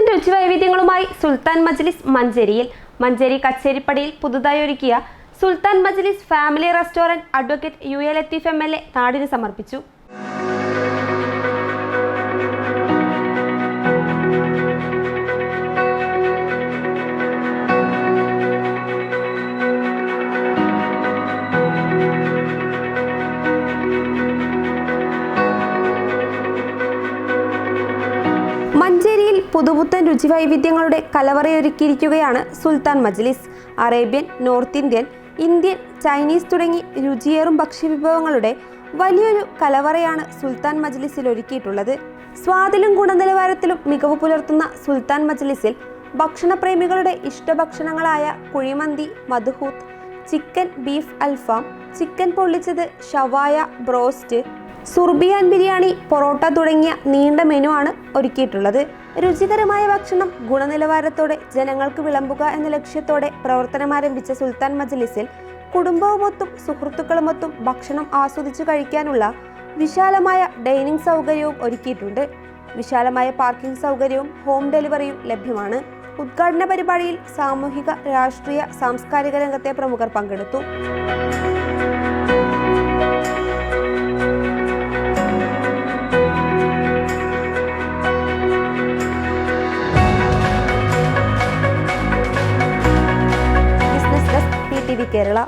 നാടൻ രുചിവൈവിധ്യങ്ങളുമായി സുൽത്താൻ മജ്ലിസ് മഞ്ചേരിയിൽ മഞ്ചേരി കച്ചേരിപ്പടിയിൽ പുതുതായി ഒരുക്കിയ Sultan Majlis family restaurant advocate U L Latheef M L A നാടിന് സമർപ്പിച്ചു. പുതുപുത്തൻ രുചിവൈവിധ്യങ്ങളുടെ കലവറയൊരുക്കിയിരിക്കുകയാണ് Sultan Majlis. Arabian North Indian Indian Chinese തുടങ്ങി രുചിയേറും ഭക്ഷ്യവിഭവങ്ങളുടെ വലിയൊരു കലവറയാണ് സുൽത്താൻ മജ്ലിസിൽ ഒരുക്കിയിട്ടുള്ളത് സ്വാദിലും ഗുണനിലവാരത്തിലും മികവ് പുലർത്തുന്ന സുൽത്താൻ മജ്ലിസിൽ ഭക്ഷണപ്രേമികളുടെ ഇഷ്ടഭക്ഷണങ്ങളായ കുഴിമന്തി മധുഹൂത്ത് ചിക്കൻ ബീഫ് അൽഫാം ചിക്കൻ പൊള്ളിച്ചത് ഷവായ ബ്രോസ്റ്റ് സുർബിയാൻ ബിരിയാണി പൊറോട്ട തുടങ്ങിയ നീണ്ട മെനു ആണ് ഒരുക്കിയിട്ടുള്ളത്. രുചികരമായ ഭക്ഷണം ഗുണനിലവാരത്തോടെ ജനങ്ങൾക്ക് വിളമ്പുക എന്ന ലക്ഷ്യത്തോടെ പ്രവർത്തനം ആരംഭിച്ച സുൽത്താൻ മജ്ലിസിൽ കുടുംബവുമൊത്തും സുഹൃത്തുക്കളുമൊത്തും ഭക്ഷണം ആസ്വദിച്ചു കഴിക്കാനുള്ള വിശാലമായ ഡൈനിങ് സൗകര്യവും ഒരുക്കിയിട്ടുണ്ട്. വിശാലമായ പാർക്കിംഗ് സൗകര്യവും ഹോം ഡെലിവറിയും ലഭ്യമാണ്. ഉദ്ഘാടന പരിപാടിയിൽ സാമൂഹിക രാഷ്ട്രീയ സാംസ്കാരിക രംഗത്തെ പ്രമുഖർ പങ്കെടുത്തു. ടി കേരള